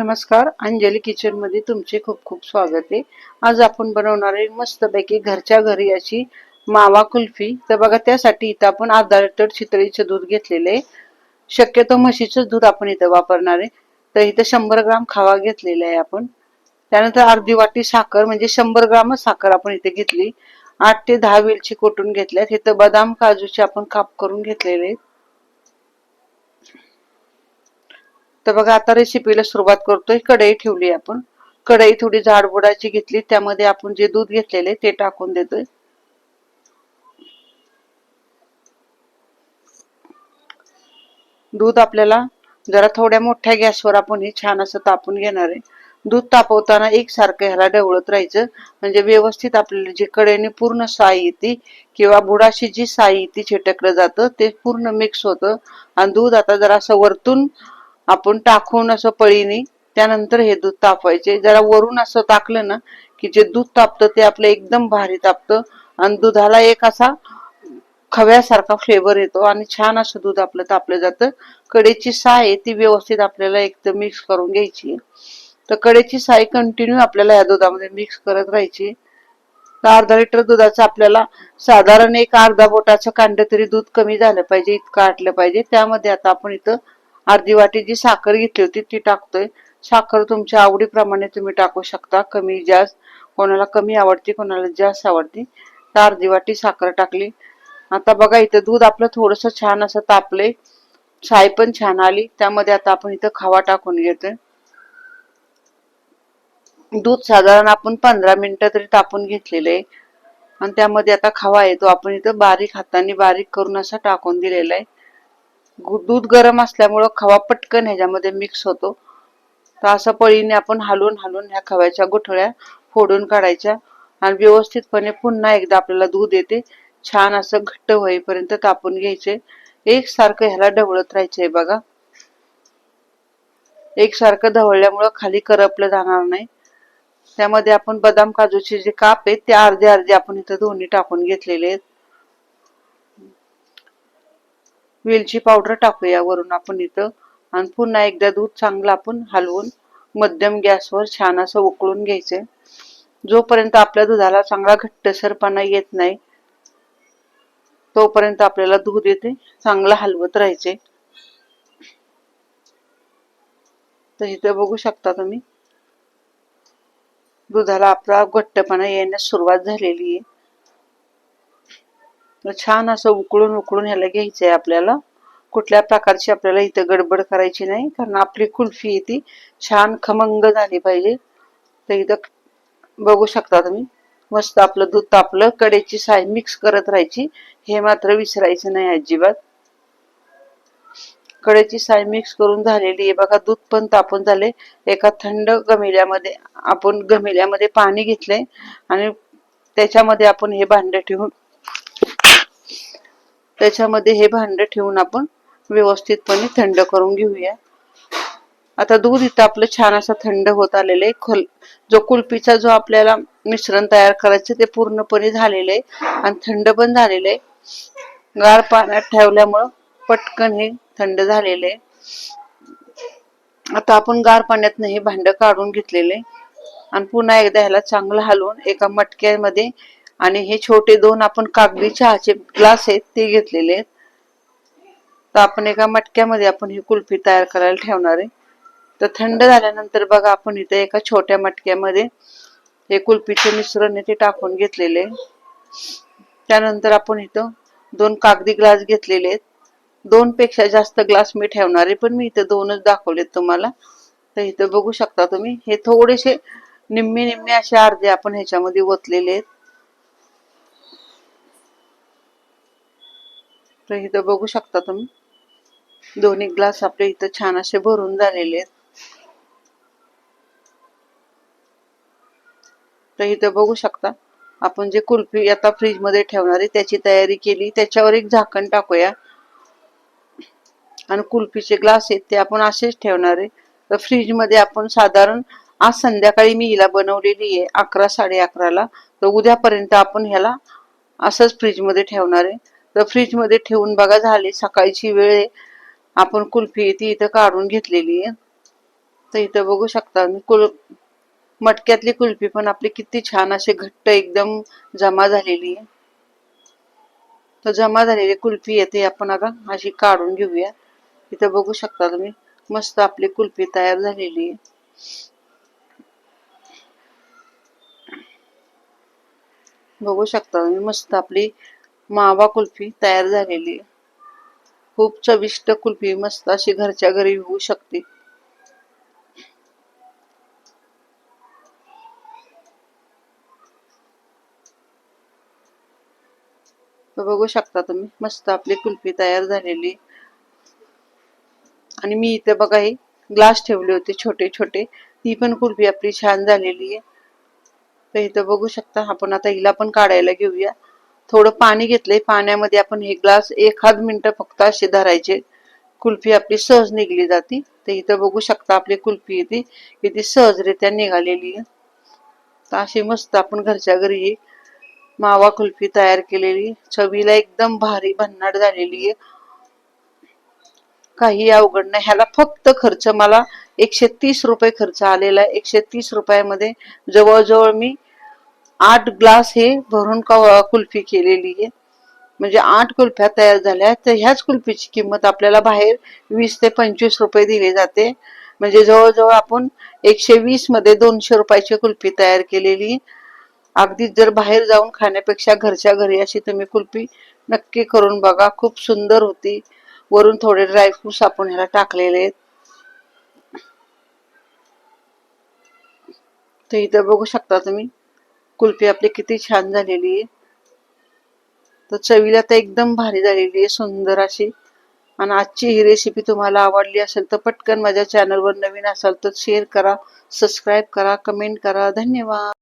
नमस्कार. अंजली किचनमध्ये तुमचे खूप खूप स्वागत आहे. आज आपण बनवणार आहे मस्तपैकी घरच्या घरी अशी मावा कुल्फी. तर बघा त्यासाठी इथं आपण अर्धा लिटर चितळीचं दूध घेतलेलं आहे. शक्यतो म्हशीचं दूध आपण इथं वापरणार आहे. तर इथं शंभर ग्राम खावा घेतलेला आहे आपण. त्यानंतर अर्धी वाटी साखर म्हणजे शंभर ग्रामच साखर आपण इथे घेतली. आठ ते दहा वेलची कोटून घेतल्यात. इथं बदाम काजूचे आपण काप करून घेतलेले आहेत. तर बघा आता रेसिपीला सुरुवात करतोय. कढई ठेवली आपण. कढई थोडी जाडबुडाची घेतली. त्यामध्ये आपण जे दूध घेतलेले ते टाकून देतोय. दूध आपल्याला जरा थोड्या मोठ्या गॅसवर आपण हे छान असं तापून घेणार आहे. दूध तापवताना एकसारखं ह्याला ढवळत राहायचं. म्हणजे व्यवस्थित आपल्याला जी कडेने पूर्ण साई येते किंवा बुडाशी जी साई येते चिटकलं जातं ते पूर्ण मिक्स होतं. आणि दूध आता जरा असं वरतून आपण टाकून असं पळीने त्यानंतर हे दूध तापवायचे. जरा वरून असं टाकलं ना की जे दूध तापतं ते आपलं एकदम भारी तापतं. आणि दुधाला एक असा खव्यासारखा फ्लेवर येतो आणि छान असं दूध आपलं तापलं जातं. कडेची साय आहे ती व्यवस्थित आपल्याला एकदम मिक्स करून घ्यायची तर कडेची साय कंटिन्यू आपल्याला या दुधामध्ये मिक्स करत राहायची तर अर्धा लिटर दुधाचं आपल्याला साधारण एक अर्धा बोटाचं कांड तरी दूध कमी झालं पाहिजे इतकं आटलं पाहिजे. त्यामध्ये आता आपण इथं अर्धी वाटी जी साखर घेतली होती ती टाकतोय. साखर तुमच्या आवडीप्रमाणे तुम्ही टाकू शकता. कमी जास्त कोणाला कमी आवडते कोणाला जास्त आवडते. तर अर्धी वाटी साखर टाकली. आता बघा इथं दूध आपलं थोडस छान असं तापले. साय पण छान आली. त्यामध्ये आता आपण इथं खावा टाकून घेतोय. दूध साधारण आपण पंधरा मिनिटं तरी तापून घेतलेलं आहे. आणि त्यामध्ये आता खावा आहे तो आपण इथं बारीक हाताने बारीक करून असा टाकून दिलेला आहे. दूध गरम असल्यामुळं खवा पटकन ह्याच्यामध्ये मिक्स होतो. तर असं पळीने आपण हलवून हलवून ह्या खव्याच्या गुठळ्या फोडून काढायच्या आणि व्यवस्थितपणे पुन्हा एकदा आपल्याला दूध येते. छान असं घट्ट होईपर्यंत तापून घ्यायचे. एकसारखं ह्याला ढवळत राहायचंय बघा. एकसारखं ढवळल्यामुळं खाली करपलं जाणार नाही. त्यामध्ये आपण बदाम काजूचे जे काप आहेत ते अर्धे अर्धे आपण इथं दोन्ही टाकून घेतलेले आहेत. वेलची पावडर टाकूया वरून आपण इथं. आणि पुन्हा एकदा दूध चांगलं आपण हलवून मध्यम गॅसवर छान असं उकळून घ्यायचंय. जोपर्यंत आपल्या दुधाला चांगला घट्टसरपणा येत नाही तोपर्यंत आपल्याला दूध येते चांगलं हलवत राहायचे तर इथं बघू शकता तुम्ही. दुधाला आपला घट्टपणा येण्यास सुरुवात झालेली आहे. छान असं उकळून उकळून ह्याला घ्यायचं आहे आपल्याला. कुठल्या प्रकारची आपल्याला इथं गडबड करायची नाही कारण आपली कुल्फी ती छान खमंग झाली पाहिजे. तर इथं बघू शकता तुम्ही मस्त आपलं दूध तापलं कडेची साय मिक्स करत राहायची हे मात्र विसरायचं नाही अजिबात. कडेची साय मिक्स करून झालेली आहे. बघा दूध पण तापून झाले. एका थंड गमिल्यामध्ये आपण गमिल्यामध्ये पाणी घेतलंय आणि त्याच्यामध्ये आपण हे भांड ठेवून त्याच्यामध्ये हे भांड ठेवून आपण व्यवस्थितपणे थंड करून घेऊया. आता दूध इथं आपलं छान असं थंड होत आलेलं आहे. खल जो कुल्फीचा जो आपल्याला मिश्रण तयार करायचं ते पूर्णपणे झालेलं आहे आणि थंड पण झालेलं आहे. गार पाण्यात ठेवल्यामुळं पटकन हे थंड झालेलं आहे. आता आपण गार पाण्यातनं हे भांड काढून घेतलेले आणि पुन्हा एकदा ह्याला चांगलं हलवून एका मटक्यामध्ये आणि हे छोटे दोन आपण कागदी चहाचे ग्लास आहेत ते घेतलेले आहेत. तर आपण एका मटक्यामध्ये आपण ही कुल्फी तयार करायला ठेवणार आहे. तर थंड झाल्यानंतर बघा आपण इथे एका छोट्या मटक्यामध्ये हे कुल्फीचे मिश्रण इथे ते टाकून घेतलेले त्यानंतर आपण इथं दोन कागदी ग्लास घेतलेले आहेत. दोन पेक्षा जास्त ग्लास मी ठेवणार आहे पण मी इथं दोनच दाखवलेत तुम्हाला. तर इथं बघू शकता तुम्ही हे थोडेसे निम्मे निम्मे असे अर्धे आपण ह्याच्यामध्ये ओतलेले आहेत. तर इथं बघू शकता तुम्ही. दोन्ही ग्लास आपले इथं छान असे भरून झालेले आहेत. तर इथं बघू शकता आपण जे कुल्फी आता फ्रीजमध्ये ठेवणार आहे त्याची तयारी केली. त्याच्यावर एक झाकण टाकूया. आणि कुल्फीचे ग्लास आहेत ते आपण असेच ठेवणार आहे. तर फ्रीजमध्ये आपण साधारण आज संध्याकाळी मी हिला बनवलेली आहे अकरा साडे अकराला. तर उद्यापर्यंत आपण ह्याला असंच फ्रीजमध्ये ठेवणार आहे. तर फ्रीजमध्ये ठेवून बघा झाली सकाळची वेळ आपण कुल्फी ती इथं काढून घेतलेली आहे. तर इथं बघू शकता मी कुल मटक्यातली कुल्फी पण आपली किती छान असे घट्ट एकदम जमा झालेली आहे. तर जमा झालेली कुल्फी येते आपण आता अशी काढून घेऊया. इथं बघू शकता तुम्ही मस्त आपली कुल्फी तयार झालेली आहे. बघू शकता तुम्ही मस्त आपली मावा कुल्फी तयार झालेली आहे. खूप चविष्ट कुल्फी मस्त अशी घरच्या घरी होऊ शकते. बघू शकता तुम्ही मस्त आपली कुल्फी तयार झालेली. आणि मी इथे बघा हे ग्लास ठेवले होते छोटे छोटे. ती पण कुल्फी आपली छान झालेली आहे. तर इथं बघू शकता आपण आता हिला पण काढायला घेऊया. थोडं पाणी घेतलंय. पाण्यामध्ये आपण हे ग्लास एखाद मिनिट फक्त असे धरायचे. कुल्फी आपली सहज निघली जाते. तर इथं बघू शकता आपली कुल्फी येते. किती सहजरित्या निघालेली आहे. तर अशी मस्त आपण घरच्या घरी मावा कुल्फी तयार केलेली. चवीला एकदम भारी भन्नाट झालेली आहे. काही अवघड नाही. ह्याला फक्त खर्च मला एकशे तीस रुपये खर्च आलेला आहे. एकशे तीस रुपयामध्ये जवळजवळ मी आठ ग्लास हे भरून क- कुल्फी केलेली आहे. म्हणजे आठ कुल्फ्या तयार झाल्या तर ह्याच कुल्फीची किंमत आपल्याला बाहेर वीस ते पंचवीस रुपये दिली जाते. म्हणजे जवळजवळ आपण एकशे वीसमध्ये दोनशे रुपयाची कुल्फी तयार केलेली अगदी जर बाहेर जाऊन खाण्यापेक्षा घरच्या घरी अशी तुम्ही कुल्फी नक्की करून बघा. खूप सुंदर होती. वरून थोडे ड्रायफ्रुट्स आपण ह्याला टाकलेले आहेत. तर इथं बघू शकता तुम्ही. कुल्फी आपली किती छान झालेली आहे. तर चवीला तर एकदम भारी झालेली आहे सुंदर अशी. आणि आजची ही रेसिपी तुम्हाला आवडली असेल तर पटकन माझ्या चॅनलवर नवीन असाल तर शेअर करा सबस्क्राईब करा कमेंट करा. धन्यवाद.